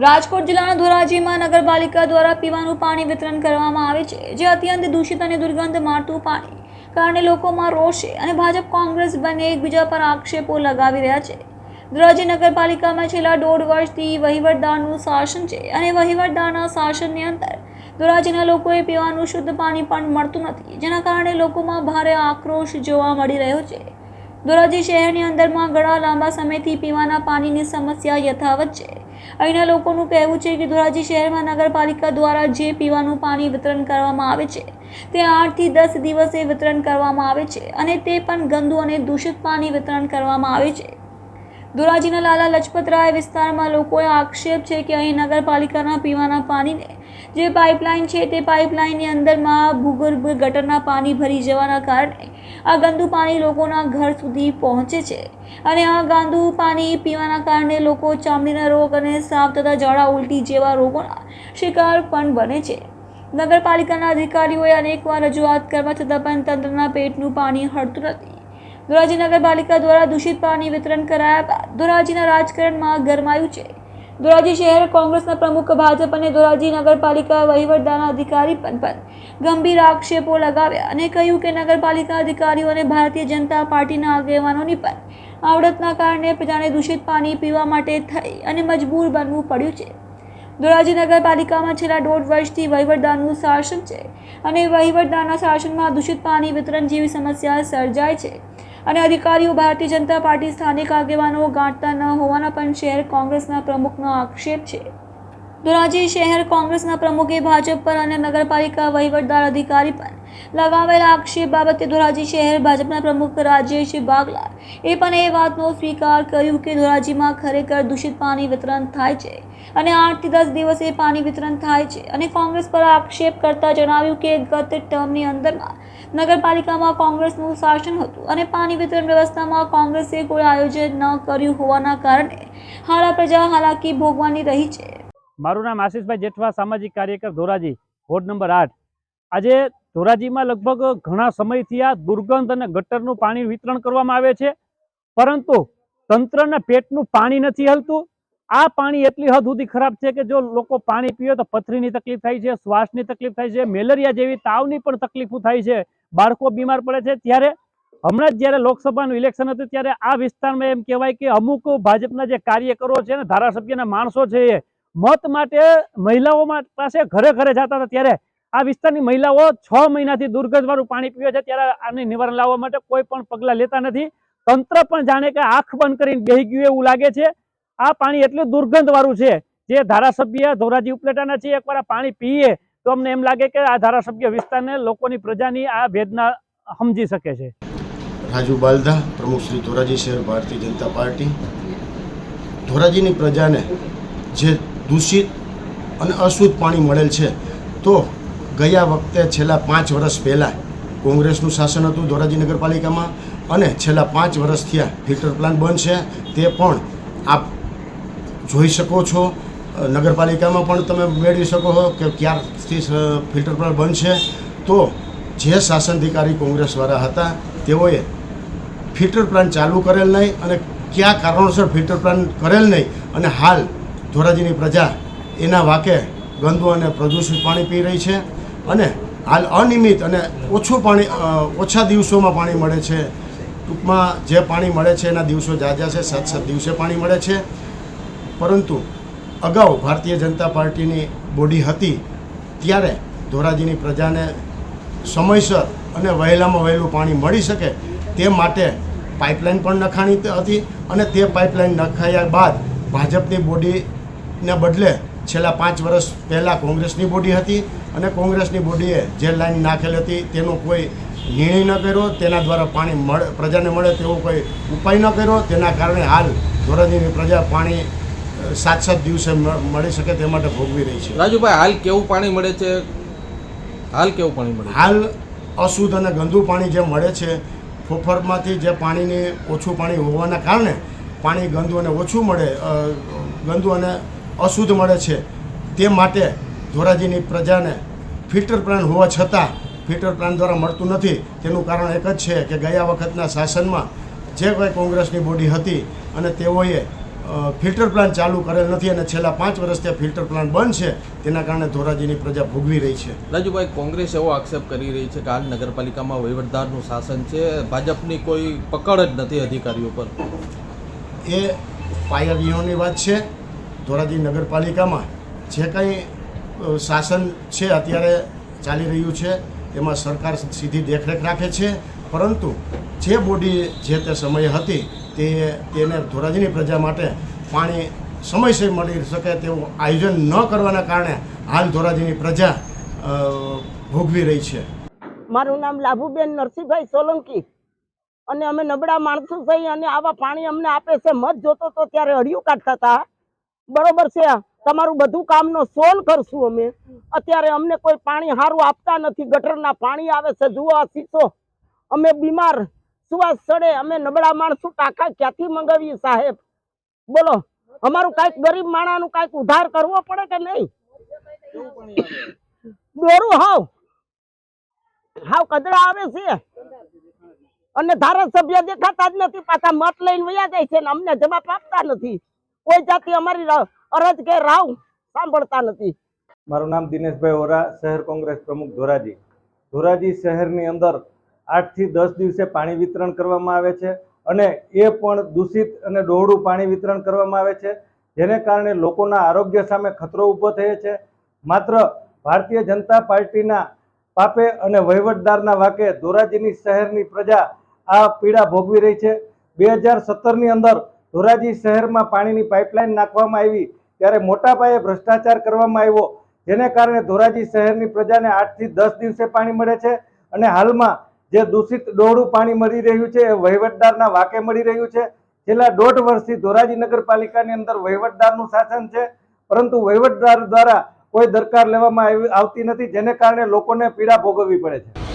રાજકોટ જિલ્લાના ધોરાજીમાં નગરપાલિકા દ્વારા પીવાનું પાણી વિતરણ કરવામાં આવે છે, જે અત્યંત દૂષિત અને દુર્ગંધ મારતું પાણી કારણે લોકોમાં રોષ છે અને ભાજપ કોંગ્રેસ બંને એકબીજા પર આક્ષેપો લગાવી રહ્યા છે. ધોરાજી નગરપાલિકામાં છેલ્લા દોઢ વર્ષથી વહીવટદારનું શાસન છે અને વહીવટદારના શાસનની અંદર ધોરાજીના લોકોએ પીવાનું શુદ્ધ પાણી પણ મળતું નથી, જેના કારણે લોકોમાં ભારે આક્રોશ જોવા મળી રહ્યો છે. ધોરાજી શહેરની અંદરમાં ઘણા લાંબા સમયથી પીવાના પાણીની સમસ્યા યથાવત છે. અહીંના લોકોનું કહેવું છે કે ધોરાજી શહેરમાં નગરપાલિકા દ્વારા જે પીવાનું પાણી વિતરણ કરવામાં આવે છે, તે આઠથી દસ દિવસે વિતરણ કરવામાં આવે છે અને તે પણ ગંદુ અને દૂષિત પાણી વિતરણ કરવામાં આવે છે. ધોરાજીના લાલા લજપતરાય વિસ્તારમાં લોકોએ આક્ષેપ છે કે અહીં નગરપાલિકાના પીવાના પાણીને જે પાઇપલાઇન છે તે પાઇપલાઇનની અંદરમાં ભૂગર્ભ ગટરના પાણી ભરી જવાના કારણે આ ગંદુ પાણી લોકોના ઘર સુધી પહોંચે છે અને આ ગંદુ પાણી પીવાના કારણે લોકો ચામડીના રોગ અને સાફ તથા ઝાડા ઉલટી જેવા રોગોના શિકાર પણ બને છે. નગરપાલિકાના અધિકારીઓએ અનેકવાર રજૂઆત કરવા છતાં પણ તંત્રના પેટનું પાણી હળતું નથી. ધોરાજી નગરપાલિકા દ્વારા દૂષિત પાણી વિતરણ કરાયા બાદ ધોરાજીના રાજકારણમાં ગરમાયું છે. ધોરાજી શહેર કોંગ્રેસના પ્રમુખ ભાજપ અને ધોરાજી નગરપાલિકા વહીવટદારના અધિકારી પણ ગંભીર આક્ષેપો લગાવ્યા અને કહ્યું કે નગરપાલિકા અધિકારીઓ અને ભારતીય જનતા પાર્ટીના આગેવાનોની પણ આવડતના કારણે પ્રજાને દૂષિત પાણી પીવા માટે થઈ અને મજબૂર બનવું પડ્યું છે. ધોરાજી નગરપાલિકામાં છેલ્લા દોઢ વર્ષથી વહીવટદારનું શાસન છે અને વહીવટદારના શાસનમાં દૂષિત પાણી વિતરણ જેવી સમસ્યા સર્જાય છે. અને અધિકારીઓ ભારતીય જનતા પાર્ટી સ્થાનિક આગેવાનો ગાંઠતા ન હોવાના પણ શહેર કોંગ્રેસના પ્રમુખનો આક્ષેપ છે. ધોરાજી શહેર કોંગ્રેસના પ્રમુખે ભાજપ પર અને નગરપાલિકા વહીવટદાર અધિકારી પર લગાવેલા આક્ષેપ બાબતે ધોરાજી શહેર ભાજપના પ્રમુખ રાજેશ બાગલા એ પણ એ વાતનો સ્વીકાર કર્યું કે ધોરાજીમાં ખરેખર દૂષિત પાણી વિતરણ થાય છે. અને આઠથી દસ દિવસે પાણી વિતરણ થાય છે. અને કોંગ્રેસ પર આક્ષેપ કરતા જણાવ્યું કે ગત ટર્મની અંદરમાં નગરપાલિકામાં કોંગ્રેસનું શાસન હતું અને પાણી વિતરણ વ્યવસ્થામાં કોંગ્રેસે કોઈ આયોજન ન કર્યું હોવાના કારણે હાલ પ્રજા હાલાકી ભોગવાની રહી છે. મારું નામ આશીષભાઈ જેઠવા, સામાજિક કાર્યકર, ધોરાજી, વોર્ડ નંબર આઠ. આજે ધોરાજીમાં લગભગ ઘણા સમયથી આ દુર્ગંધ અને ગટરનું પાણી વિતરણ કરવામાં આવે છે. પરંતુ તંત્રના પેટનું પાણી નથી હલતું. આ પાણી એટલી હદ સુધી ખરાબ છે કે જો લોકો પાણી પીવે તો પથરીની તકલીફ થાય છે, શ્વાસની તકલીફ થાય છે, મેલેરિયા જેવી તાવની પણ તકલીફો થાય છે. બાળકો બીમાર પડે છે. ત્યારે હમણાં જ જ્યારે લોકસભાનું ઇલેક્શન હતું ત્યારે આ વિસ્તારમાં એમ કહેવાય કે અમુક ભાજપના જે કાર્યકરો છે ને, ધારાસભ્યના માણસો છે એ, મત માટે મહિલાઓ પાસે ઘરે ઘરે જતા હતા. ત્યારે આ વિસ્તારની મહિલાઓ છ મહિનાથી દુર્ગંધવાળું પાણી પીવે છે. ત્યારે આને નિવારણ લાવવા માટે કોઈ પણ પગલાં લેતા નથી. તંત્ર પણ જાણે કે આંખ બંધ કરીને બેહી ગયું એવું લાગે છે. આ પાણી એટલું દુર્ગંધવાળું છે. જે ધારાસભ્ય ધોરાજી ઉપલેટાના છે, એકવાર આ પાણી પીએ તો અમને એમ લાગે કે આ ધારાસભ્ય વિસ્તારને લોકોની પ્રજાની આ વેદના સમજી શકે છે. રાજુ બાલધા, પ્રમુખ શ્રી ધોરાજી શહેર ભારતીય જનતા પાર્ટી. ધોરાજીની પ્રજાને જે દૂષિત અને અશુદ્ધ પાણી મળેલ છે, તો ગયા વખતે છેલ્લા પાંચ વર્ષ પહેલાં કોંગ્રેસનું શાસન હતું ધોરાજી નગરપાલિકામાં અને છેલ્લા પાંચ વર્ષ થયા ફિલ્ટર પ્લાન્ટ બંધ છે. તે પણ આપ જોઈ શકો છો. નગરપાલિકામાં પણ તમે મેળવી શકો છો કે ક્યારથી ફિલ્ટર પ્લાન્ટ બંધ છે તો જે શાસનાધિકારી કોંગ્રેસવાળા હતા, તેઓએ ફિલ્ટર પ્લાન્ટ ચાલુ કરેલ નહીં અને કયા કારણોસર ફિલ્ટર પ્લાન્ટ કરેલ નહીં અને હાલ ધોરાજીની પ્રજા એના વાકે ગંદુ અને પ્રદૂષિત પાણી પી રહી છે અને હાલ અનિયમિત અને ઓછું પાણી ઓછા દિવસોમાં પાણી મળે છે. ટૂંકમાં જે પાણી મળે છે એના દિવસો જાજા છે, સાત સાત દિવસે પાણી મળે છે. પરંતુ અગાઉ ભારતીય જનતા પાર્ટીની બોડી હતી ત્યારે ધોરાજીની પ્રજાને સમયસર અને વહેલામાં વહેલું પાણી મળી શકે તે માટે પાઇપલાઇન પણ નખાણી હતી અને તે પાઇપલાઇન નખાયા બાદ ભાજપની બોડીને બદલે છેલ્લા પાંચ વર્ષ પહેલાં કોંગ્રેસની બોડી હતી અને કોંગ્રેસની બોડીએ જે લાઈન નાખેલી હતી તેનો કોઈ નિર્ણય ન કર્યો, તેના દ્વારા પાણી મળે પ્રજાને મળે તેવો કોઈ ઉપાય ન કર્યો. તેના કારણે હાલ ધોરાજીની પ્રજા પાણી સાત સાત દિવસે મળી શકે તે માટે ભોગવી રહી છે. રાજુભાઈ હાલ કેવું પાણી મળે છે? હાલ કેવું પાણી મળે હાલ અશુદ્ધ અને ગંદુ પાણી જે મળે છે ફોફરમાંથી જે પાણીની ઓછું પાણી હોવાના કારણે પાણી ગંદુ અને ઓછું મળે ગંદુ અને અશુદ્ધ મળે છે. તે માટે ધોરાજીની પ્રજાને ફિલ્ટર પ્લાન્ટ હોવા છતાં ફિલ્ટર પ્લાન્ટ દ્વારા મળતું નથી. તેનું કારણ એક જ છે કે ગયા વખતના શાસનમાં જે કોઈ કોંગ્રેસની બોડી હતી અને તેઓએ ફિલ્ટર પ્લાન્ટ ચાલુ કરેલ નથી અને છેલ્લા પાંચ વર્ષથી આ ફિલ્ટર પ્લાન્ટ બંધ છે. તેના કારણે ધોરાજીની પ્રજા ભોગવી રહી છે. રાજુભાઈ કોંગ્રેસ એવો આક્ષેપ કરી રહી છે કે હાલ નગરપાલિકામાં વહીવટદારનું શાસન છે ભાજપની કોઈ પકડ જ નથી અધિકારીઓ પર. એ પાયાવિહોની વાત છે. ધોરાજી નગરપાલિકામાં જે કંઈ શાસન છે અત્યારે ચાલી રહ્યું છે એમાં સરકાર સીધી દેખરેખ રાખે છે. પરંતુ જે બોડી જે તે સમયે હતી તે તેને ધોરાજીની પ્રજા માટે પાણી સમયસર મળી શકે તેવું આયોજન ન કરવાના કારણે હાલ ધોરાજીની પ્રજા ભોગવી રહી છે. મારું નામ લાભુબેન નરસિંહભાઈ સોલંકી અને અમે નબળા માણસો થઈ અને આવા પાણી અમને આપે છે. મત જોતો તો ત્યારે અડિયું કાઢતા હતા. બરોબર છે. તમારું બધું કામનો સોલ કરશું અમે. અત્યારે અમને કોઈ પાણી સારું આપતા નથી. ગટરના પાણી આવે છે. જુઓ આ સીસો અમે બીમાર. સુવાસ ચડે અમે નબળા માણસું ટાંકા ક્યાંથી મંગાવીએ સાહેબ? બોલો, અમારું કંઈક ગરીબ માણાનું કંઈક ઉધાર કરવો પડે કે નહીં? દોરું હાવ. હાવ કદડા આવે છે. અને ધારાસભ્ય દેખાતા જ નથી, પાછા મત લઈને વયા જાય છે ને અમને જવાબ આપતા નથી. કોઈ જાતિ અમારી અરજ કે રાવ સાંભળતા નથી. મારું નામ દિનેશભાઈ ઓરા, શહેર કોંગ્રેસ પ્રમુખ ધોરાજી. ધોરાજી શહેરની અંદર આઠથી દસ દિવસે પાણી વિતરણ કરવામાં આવે છે અને એ પણ દૂષિત અને ડોહળું પાણી વિતરણ કરવામાં આવે છે. જેને કારણે લોકોના આરોગ્ય સામે ખતરો ઊભો થયો છે. માત્ર ભારતીય જનતા પાર્ટીના પાપે અને વહીવટદારના વાકે ધોરાજીની શહેરની પ્રજા આ પીડા ભોગવી રહી છે. બે હજાર સત્તરની અંદર ધોરાજી શહેરમાં પાણીની પાઇપલાઇન નાખવામાં આવી, ત્યારે મોટા પાયે ભ્રષ્ટાચાર કરવામાં આવ્યો. જેને કારણે ધોરાજી શહેરની પ્રજાને આઠથી દસ દિવસે પાણી મળે છે અને હાલમાં જે દૂષિત ડોહળું પાણી મળી રહ્યું છે, એ વહીવટદારના વાકે મળી રહ્યું છે. છેલ્લા દોઢ વર્ષથી ધોરાજી નગરપાલિકાની અંદર વહીવટદારનું શાસન છે, પરંતુ વહીવટદાર દ્વારા કોઈ દરકાર લેવામાં આવી- આવતી નથી, જેને કારણે લોકોને પીડા ભોગવવી પડે છે.